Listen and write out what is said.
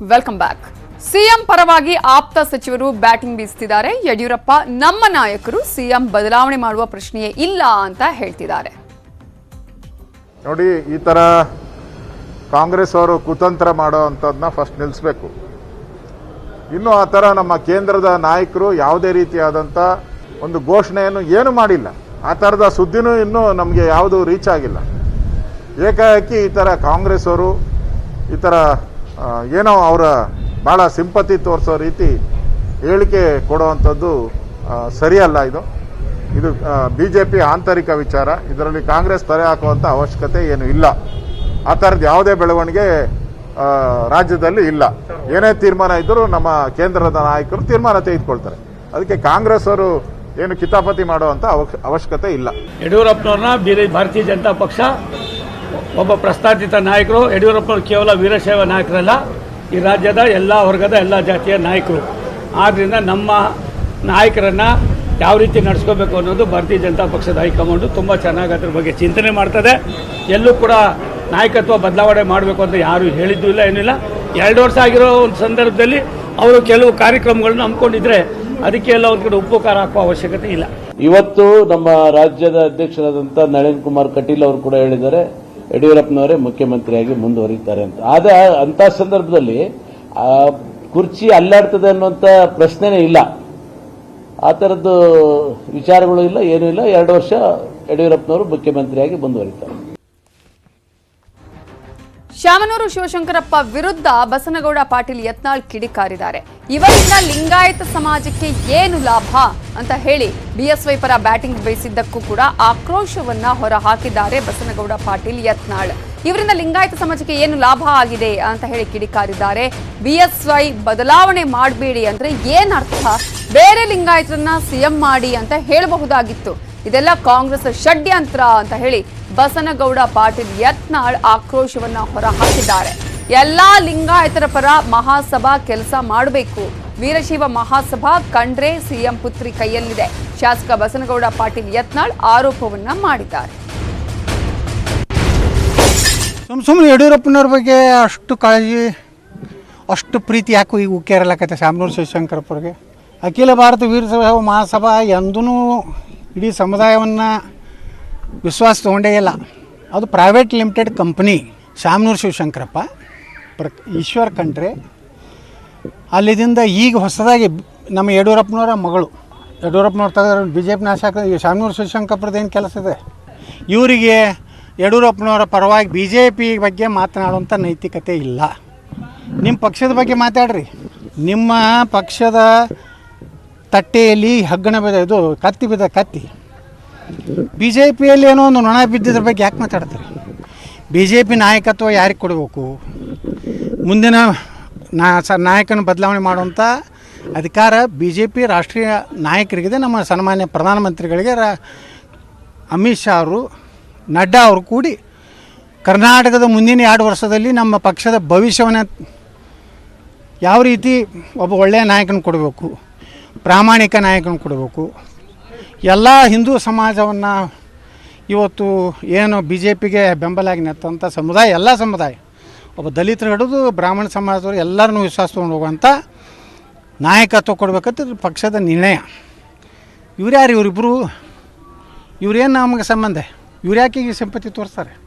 Welcome back CM ಪರವಾಗಿ ಆಪ್ತ ಸಚಿವರು ಬ್ಯಾಟಿಂಗ್ ಬೀಸುತ್ತಿದ್ದಾರೆ ಯಡಿಯೂರಪ್ಪ ನಮ್ಮ ನಾಯಕರು ಸಿಎಂ ಬದಲಾವಣೆ ಮಾಡುವ ಪ್ರಶ್ನೆಯೇ ಇಲ್ಲ ಅಂತ ಹೇಳ್ತಿದ್ದಾರೆ. ನೋಡಿ ಈ ಥರ ಕಾಂಗ್ರೆಸ್ ಅವರು ಕುತಂತ್ರ ಮಾಡೋ ಅಂಥದ್ದನ್ನ ಫಸ್ಟ್ ನಿಲ್ಲಿಸಬೇಕು ಇನ್ನು ಆ ಥರ ನಮ್ಮ ಕೇಂದ್ರದ ನಾಯಕರು ಯಾವುದೇ ರೀತಿಯಾದಂಥ ಒಂದು ಘೋಷಣೆಯನ್ನು ಏನು ಮಾಡಿಲ್ಲ. ಆ ಥರದ ಸುದ್ದಿನೂ ಇನ್ನೂ ನಮಗೆ ಯಾವುದು ರೀಚ್ ಆಗಿಲ್ಲ. ಏಕಾಏಕಿ ಈ ಥರ ಕಾಂಗ್ರೆಸ್ ಅವರು ಈ ಆ, ಏನೋ ಅವರ ಭಾಳ ಸಿಂಪತಿ ತೋರಿಸೋ ರೀತಿ ಹೇಳಿಕೆ ಕೊಡುವಂಥದ್ದು ಸರಿಯಲ್ಲ ಇದು. ಇದು ಬಿ ಜೆ ಪಿ ಆಂತರಿಕ ವಿಚಾರ. ಇದರಲ್ಲಿ ಕಾಂಗ್ರೆಸ್ ತಲೆ ಹಾಕುವಂಥ ಅವಶ್ಯಕತೆ ಏನು ಇಲ್ಲ. ಆ ಥರದ್ದು ಯಾವುದೇ ಬೆಳವಣಿಗೆ ರಾಜ್ಯದಲ್ಲಿ ಇಲ್ಲ. ಏನೇ ತೀರ್ಮಾನ ಇದ್ದರೂ ನಮ್ಮ ಕೇಂದ್ರದ ನಾಯಕರು ತೀರ್ಮಾನ ತೆಗೆದುಕೊಳ್ತಾರೆ. ಅದಕ್ಕೆ ಕಾಂಗ್ರೆಸ್ ಅವರು ಏನು ಕಿತಾಪತಿ ಮಾಡುವಂಥ ಅವಶ್ಯ- ಅವಶ್ಯಕತೆ ಇಲ್ಲ. ಯಡಿಯೂರಪ್ಪನವ್ರನ್ನ ಭಾರತೀಯ ಜನತಾ ಪಕ್ಷ ಒಬ್ಬ ಪ್ರಸ್ತಾಪಿತ ನಾಯಕರು, ಯಡಿಯೂರಪ್ಪ ಕೇವಲ ವೀರಶೈವ ನಾಯಕರಲ್ಲ, ಈ ರಾಜ್ಯದ ಎಲ್ಲ ವರ್ಗದ ಎಲ್ಲ ಜಾತಿಯ ನಾಯಕರು. ಆದ್ದರಿಂದ ನಮ್ಮ ನಾಯಕರನ್ನು ಯಾವ ರೀತಿ ನಡೆಸ್ಕೋಬೇಕು ಅನ್ನೋದು ಭಾರತೀಯ ಜನತಾ ಪಕ್ಷದ ಹೈಕಮಾಂಡು ತುಂಬ ಚೆನ್ನಾಗಿ ಅದ್ರ ಬಗ್ಗೆ ಚಿಂತನೆ ಮಾಡ್ತದೆ. ಎಲ್ಲೂ ಕೂಡ ನಾಯಕತ್ವ ಬದಲಾವಣೆ ಮಾಡಬೇಕು ಅಂತ ಯಾರು ಹೇಳಿದ್ದೂ ಇಲ್ಲ, ಏನಿಲ್ಲ. ಎರಡು ವರ್ಷ ಆಗಿರೋ ಒಂದು ಸಂದರ್ಭದಲ್ಲಿ ಅವರು ಕೆಲವು ಕಾರ್ಯಕ್ರಮಗಳನ್ನು ಹಮ್ಮಿಕೊಂಡಿದ್ರೆ ಅದಕ್ಕೆ ಎಲ್ಲ ಒಂದು ಕಡೆ ಉಪಕಾರ ಹಾಕುವ ಅವಶ್ಯಕತೆ ಇಲ್ಲ. ಇವತ್ತು ನಮ್ಮ ರಾಜ್ಯದ ಅಧ್ಯಕ್ಷರಾದಂಥ ನಳಿನ್ ಕುಮಾರ್ ಕಟೀಲ್ ಅವರು ಕೂಡ ಹೇಳಿದ್ದಾರೆ ಯಡಿಯೂರಪ್ಪನವರೇ ಮುಖ್ಯಮಂತ್ರಿಯಾಗಿ ಮುಂದುವರಿತಾರೆ ಅಂತ. ಆದ ಅಂತ ಸಂದರ್ಭದಲ್ಲಿ, ಆ, ಕುರ್ಚಿ ಅಲ್ಲಾಡ್ತದೆ ಅನ್ನುವಂಥ ಪ್ರಶ್ನೆನೇ ಇಲ್ಲ. ಆ ಥರದ್ದು ವಿಚಾರಗಳು ಇಲ್ಲ, ಏನೂ ಇಲ್ಲ. ಎರಡು ವರ್ಷ ಯಡಿಯೂರಪ್ಪನವರು ಮುಖ್ಯಮಂತ್ರಿಯಾಗಿ ಮುಂದುವರಿತಾರೆ. ಶಾಮನೂರು ಶಿವಶಂಕರಪ್ಪ ವಿರುದ್ಧ ಬಸನಗೌಡ ಪಾಟೀಲ್ ಯತ್ನಾಳ್ ಕಿಡಿಕಾರಿದ್ದಾರೆ. ಇವರಿಂದ ಲಿಂಗಾಯತ ಸಮಾಜಕ್ಕೆ ಏನು ಲಾಭ ಅಂತ ಹೇಳಿ ಬಿಎಸ್ವೈ ಪರ ಬ್ಯಾಟಿಂಗ್ ಬಯಸಿದ್ದಕ್ಕೂ ಕೂಡ ಆಕ್ರೋಶವನ್ನ ಹೊರ ಹಾಕಿದ್ದಾರೆ ಬಸನಗೌಡ ಪಾಟೀಲ್ ಯತ್ನಾಳ್. ಇವರಿಂದ ಲಿಂಗಾಯತ ಸಮಾಜಕ್ಕೆ ಏನು ಲಾಭ ಆಗಿದೆ ಅಂತ ಹೇಳಿ ಕಿಡಿಕಾರಿದ್ದಾರೆ. ಬಿಎಸ್ವೈ ಬದಲಾವಣೆ ಮಾಡಬೇಡಿ ಅಂದ್ರೆ ಏನರ್ಥ ಬೇರೆ ಲಿಂಗಾಯತರನ್ನ ಸಿಎಂ ಮಾಡಿ ಅಂತ ಹೇಳಬಹುದಾಗಿತ್ತು. ಇದೆಲ್ಲ ಕಾಂಗ್ರೆಸ್ ಷಡ್ಯಂತ್ರ ಅಂತ ಹೇಳಿ ಬಸನಗೌಡ ಪಾಟೀಲ್ ಯತ್ನಾಳ್ ಆಕ್ರೋಶವನ್ನ ಹೊರಹಾಕಿದ್ದಾರೆ. ಎಲ್ಲಾ ಲಿಂಗಾಯತರ ಪರ ಮಹಾಸಭಾ ಕೆಲಸ ಮಾಡಬೇಕು. ವೀರಶೈವ ಮಹಾಸಭಾ ಕಂಡ್ರೆ ಸಿಎಂ ಪುತ್ರಿ ಕೈಯಲ್ಲಿದೆ. ಶಾಸಕ ಬಸನಗೌಡ ಪಾಟೀಲ್ ಯತ್ನಾಳ್ ಆರೋಪವನ್ನ ಮಾಡಿದ್ದಾರೆ. ಸುಮ್ ಸುಮ್ಮನೆ ಯಡಿಯೂರಪ್ಪನವ್ರ ಬಗ್ಗೆ ಅಷ್ಟು ಕಾಳಜಿ, ಅಷ್ಟು ಪ್ರೀತಿ ಯಾಕೆ ಈಗ ಉಕ್ಕೇರಲಾಕತ್ತೆ ಶಾಮನೂರು ಶಿವಶಂಕರಪ್ಪರಿಗೆ ಅಖಿಲ ಭಾರತ ವೀರ ಸಭಾ ಮಹಾಸಭಾ ಎಂದೂ ಇಡೀ ಸಮುದಾಯವನ್ನು ವಿಶ್ವಾಸ ತೊಗೊಂಡೇ ಇಲ್ಲ. ಅದು private limited company Shamanur Shivashankarappa. ಪ್ರ, ಈಶ್ವರ್ ಕಂಡ್ರೆ ಅಲ್ಲಿದಿಂದ ಈಗ ಹೊಸದಾಗಿ ನಮ್ಮ ಯಡಿಯೂರಪ್ಪನವರ ಮಗಳು. ಯಡಿಯೂರಪ್ಪನವ್ರು ತೆಗೆದ್ರೆ ಬಿ ಜೆ ಪಿ ನಾಶಕ ಆಗ್ತದೆ ಶಾಮನೂರು ಶಿವಶಂಕರಪ್ಪರದ್ದು ಏನು ಕೆಲಸ ಇದೆ? ಇವರಿಗೆ ಯಡಿಯೂರಪ್ಪನವರ ಪರವಾಗಿ ಬಿ ಜೆ ಪಿ ಬಗ್ಗೆ ಮಾತನಾಡುವಂಥ ನೈತಿಕತೆ ಇಲ್ಲ. ನಿಮ್ಮ ಪಕ್ಷದ ಬಗ್ಗೆ ಮಾತಾಡ್ರಿ. ನಿಮ್ಮ ಪಕ್ಷದ ತಟ್ಟೆಯಲ್ಲಿ ಹಗ್ಗಣ ಬಿದ್ದ, ಇದು ಕತ್ತಿ ಬಿದ್ದ ಕತ್ತಿ. ಬಿ ಜೆ ಪಿಯಲ್ಲಿ ಏನೋ ಒಂದು ನೊಣ ಬಿದ್ದಿದ್ರ ಬಗ್ಗೆ ಯಾಕೆ ಮಾತಾಡ್ತಾರೆ? ಬಿ ಜೆ ಪಿ ನಾಯಕತ್ವ ಯಾರಿಗೆ ಕೊಡಬೇಕು? ಮುಂದಿನ ನಾ ಸ ನಾಯಕನ ಬದಲಾವಣೆ ಮಾಡುವಂಥ ಅಧಿಕಾರ ಬಿ ಜೆ ಪಿ ರಾಷ್ಟ್ರೀಯ ನಾಯಕರಿಗಿದೆ. ನಮ್ಮ ಸನ್ಮಾನ್ಯ ಪ್ರಧಾನಮಂತ್ರಿಗಳಿಗೆ ರಾ ಅಮಿತ್ ಶಾ ಅವರು, ನಡ್ಡಾ ಅವರು ಕೂಡಿ ಕರ್ನಾಟಕದ ಮುಂದಿನ ಎರಡು ವರ್ಷದಲ್ಲಿ ನಮ್ಮ ಪಕ್ಷದ ಭವಿಷ್ಯವನ್ನು ಯಾವ ರೀತಿ ಒಬ್ಬ ಒಳ್ಳೆಯ ನಾಯಕನ ಕೊಡಬೇಕು, ಪ್ರಾಮಾಣಿಕ ನಾಯಕನ ಕೊಡಬೇಕು ಎಲ್ಲ ಹಿಂದೂ ಸಮಾಜವನ್ನು ಇವತ್ತು ಏನು ಬಿ ಜೆ ಪಿಗೆ ಬೆಂಬಲಾಗಿ ನೆತ್ತಂಥ ಸಮುದಾಯ, ಎಲ್ಲ ಸಮುದಾಯ, ಒಬ್ಬ ದಲಿತರು ಹಿಡಿದು ಬ್ರಾಹ್ಮಣ ಸಮಾಜದವರು ಎಲ್ಲರನ್ನೂ ವಿಶ್ವಾಸ ತೊಗೊಂಡು ಹೋಗುವಂಥ ನಾಯಕತ್ವ ಕೊಡ್ಬೇಕಂತ ಪಕ್ಷದ ನಿರ್ಣಯ. ಇವ್ರು ಯಾರು ಇವರಿಬ್ಬರು ಇವ್ರೇನು ನಮಗೆ ಸಂಬಂಧ? ಇವ್ರು ಯಾಕೆ ಈಗ ಸಿಂಪತಿ ತೋರಿಸ್ತಾರೆ?